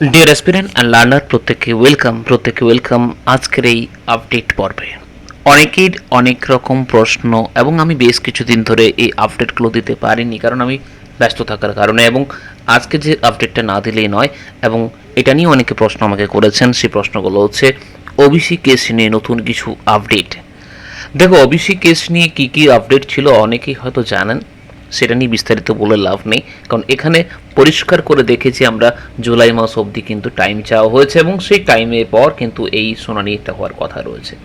Deer aspirant and learner প্রত্যেককে welcome প্রত্যেককে welcome আজকের এই আপডেট পর্বে। অনেকের অনেক রকম প্রশ্ন এবং আমি বেশ কিছুদিন ধরে এই আপডেটগুলো দিতে পারিনি কারণ আমি ব্যস্ত থাকার কারণে এবং আজকে যে আপডেটটা না দিলেই নয় এবং এটা নিয়ে অনেকে প্রশ্ন আমাকে করেছেন, সেই প্রশ্নগুলো হচ্ছে ওবিসি কেস নিয়ে নতুন কিছু আপডেট দেখো ওবিসি কেস নিয়ে কী কী আপডেট ছিল অনেকেই হয়তো জানেন সেটা নিয়ে বিস্তারিত বলে লাভ নেই। কারণ এখানে পরিষ্কার করে দেখেছি আমরা, জুলাই মাস অবধি কিন্তু টাইম চাওয়া হয়েছে এবং সেই টাইমের পর কিন্তু এই শুনানিটা হওয়ার কথা রয়েছে।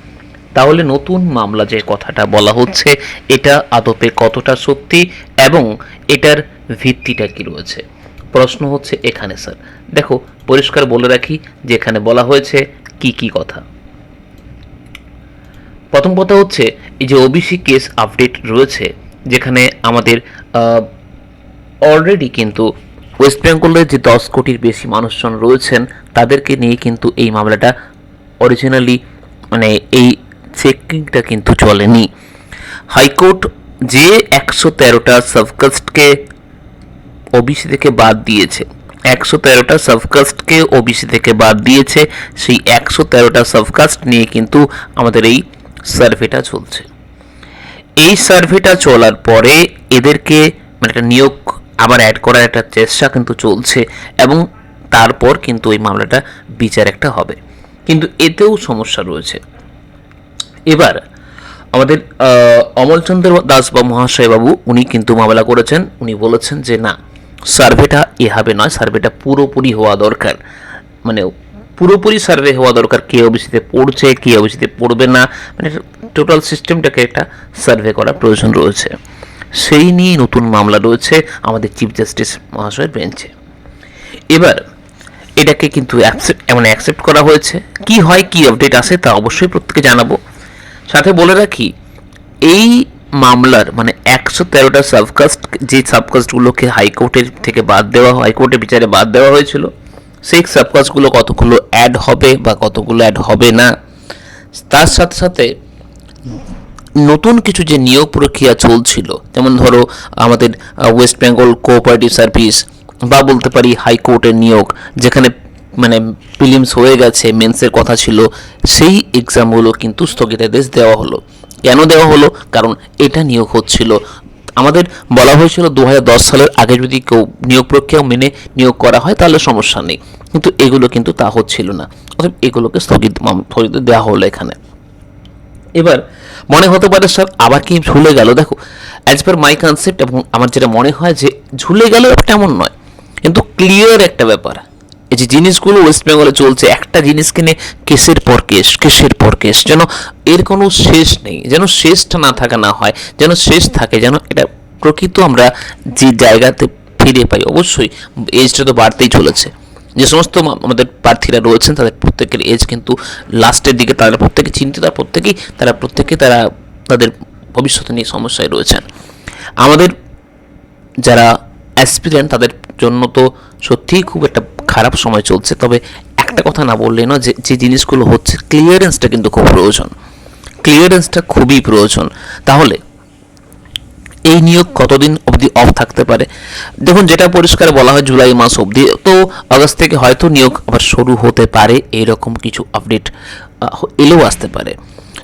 তাহলে নতুন মামলা যে কথাটা বলা হচ্ছে, এটা আদপে কতটা সত্যি এবং এটার ভিত্তিটা কি রয়েছে? প্রশ্ন হচ্ছে এখানে, স্যার। দেখো, পরিষ্কার বলে রাখি যে এখানে বলা হয়েছে কি কি কথা। প্রথম কথা হচ্ছে, এই যে ওবিসি কেস আপডেট রয়েছে যেখানে আমাদের অলরেডি কিন্তু ওয়েস্ট বেঙ্গলের যে দশ কোটির বেশি মানুষজন রয়েছেন, তাদেরকে নিয়ে কিন্তু এই মামলাটা অরিজিনালি মানে এই চেকিংটা কিন্তু চলেনি। হাইকোর্ট যে একশো তেরোটা সাবকাস্টকে ওবিসি থেকে বাদ দিয়েছে, একশো তেরোটা সাবকাস্টকে ওবিসি থেকে বাদ দিয়েছে, সেই একশো তেরোটা সাবকাস্ট নিয়ে কিন্তু আমাদের এই সার্ভেটা চলছে। এই সার্ভেটা চলার পরে এদেরকে মানে একটা নিয়োগ আবার অ্যাড করার একটা চেষ্টা কিন্তু চলছে এবং তারপর কিন্তু এই মামলাটা বিচার একটা হবে। কিন্তু এতেও সমস্যা রয়েছে। এবার আমাদের অমলচন্দ্র দাস বা মহাশয় বাবু উনি কিন্তু মামলা করেছেন। উনি বলেছেন যে, না সার্ভেটা এভাবে নয় সার্ভেটা পুরোপুরি হওয়া দরকার। মানে পুরোপুরি সার্ভে হওয়া দরকার। কে ওবিসিতে পড়ছে, কে ওবিসিতে পড়বে না মানে টোটাল সিস্টেমটাকে একটা সার্ভে করার প্রয়োজন রয়েছে। সেই নিয়ে নতুন মামলা রয়েছে আমাদের চিফ জাস্টিস মহাশয়ের বেঞ্চে। এবার, এটাকে কিন্তু মানে অ্যাকসেপ্ট করা হয়েছে। কি হয়, কি আপডেট আসে তা অবশ্যই প্রত্যেকে জানাব। সাথে বলে রাখি, এই মামলার মানে একশো তেরোটা সাবকাস্ট যে সাবকাস্টগুলোকে হাইকোর্টের থেকে বাদ দেওয়া হাইকোর্টের বিচারে বাদ দেওয়া হয়েছিল সেই সাবকাস্টগুলো কতগুলো অ্যাড হবে বা কতগুলো অ্যাড হবে না, তার সাথে সাথে নতুন কিছু যে নিয়োগ প্রক্রিয়া চলছিল, যেমন ধরো আমাদের ওয়েস্ট বেঙ্গল কোঅপারেটিভ সার্ভিস বা বলতে পারি হাইকোর্টের নিয়োগ, যেখানে মানে প্রিলিমস হয়ে গেছে মেন্সের কথা ছিল, সেই এক্সামগুলো কিন্তু স্থগিতাদেশ দেওয়া হলো। কেন দেওয়া হলো? কারণ এটা নিয়োগ হচ্ছিল আমাদের বলা হয়েছিল দু হাজার দশ সালের আগে যদি কেউ নিয়োগ প্রক্রিয়া মেনে নিয়োগ করা হয়, তাহলে সমস্যা নেই। কিন্তু এগুলো কিন্তু তা হচ্ছিল না। অর্থাৎ এগুলোকে স্থগিত স্থগিত দেওয়া হলো এখানে। এবার মনে হতে পারে, স্যার, আবার কি ঝুলে গেল? দেখো অ্যাজ পার মাই কনসেপ্ট এবং আমার যেটা মনে হয় যে ঝুলে গেল তেমন নয়। কিন্তু ক্লিয়ার একটা ব্যাপার। যে জিনিসগুলো ওয়েস্ট বেঙ্গলে চলছে, একটা জিনিসকে নিয়ে কেসের পর কেস, কেসের পর কেস, যেন এর কোনো শেষ নেই, যেন শেষটা না থাকা না হয়, যেন শেষ থাকে, যেন এটা প্রকৃত আমরা যে জায়গাতে ফিরে পাই, অবশ্যই এজটা তো বাড়তেই চলেছে। যে সমস্ত আমাদের প্রার্থীরা রয়েছেন, তাদের প্রত্যেকের এজ কিন্তু লাস্টের দিকে তারা প্রত্যেকে চিন্তিত প্রত্যেকেই তারা, প্রত্যেকে তারা তাদের ভবিষ্যৎ নিয়ে সমস্যায় রয়েছেন। আমাদের যারা অ্যাসপিরেন্ট তাদের জন্য তো সত্যিই খুব একটা খারাপ সময় চলছে। তবে একটা কথা না বললেই না যে যে জিনিসগুলো হচ্ছে ক্লিয়ারেন্সটা কিন্তু খুব প্রয়োজন। ক্লিয়ারেন্সটা খুবই প্রয়োজন। তাহলে এই নিয়োগ কতদিন অবধি অফ থাকতে পারে? দেখুন, যেটা পরিষ্কার বলা হয় জুলাই মাস অবধি, তো আগস্ট থেকে হয়তো নিয়োগ আবার শুরু হতে পারে, এরকম কিছু আপডেট এলেও আসতে পারে।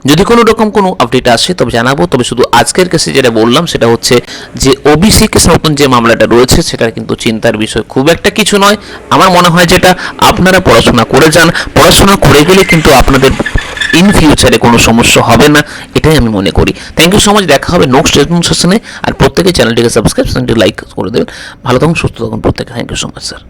যদি কোনো রকম কোনো আপডেট আসে, তবে জানাব। তবে শুধু আজকের কেসে যেটা বললাম, সেটা হচ্ছে যে ওবিসি কেস নতুন যে মামলাটা রয়েছে সেটা কিন্তু চিন্তার বিষয় খুব একটা কিছু নয়। আমার মনে হয় যেটা, আপনারা পড়াশোনা করে যান। পড়াশোনা করে গেলে কিন্তু আপনাদের ইন ফিউচারে কোনো সমস্যা হবে না, এটাই আমি মনে করি। থ্যাংক ইউ সো মাচ দেখা হবে নেক্সট সেশনে আর প্রত্যেকে চ্যানেলটিকে সাবস্ক্রাইব লাইক করে দেবেন। ভালো থাকুন, সুস্থ থাকুন প্রত্যেকে। Thank you so much sir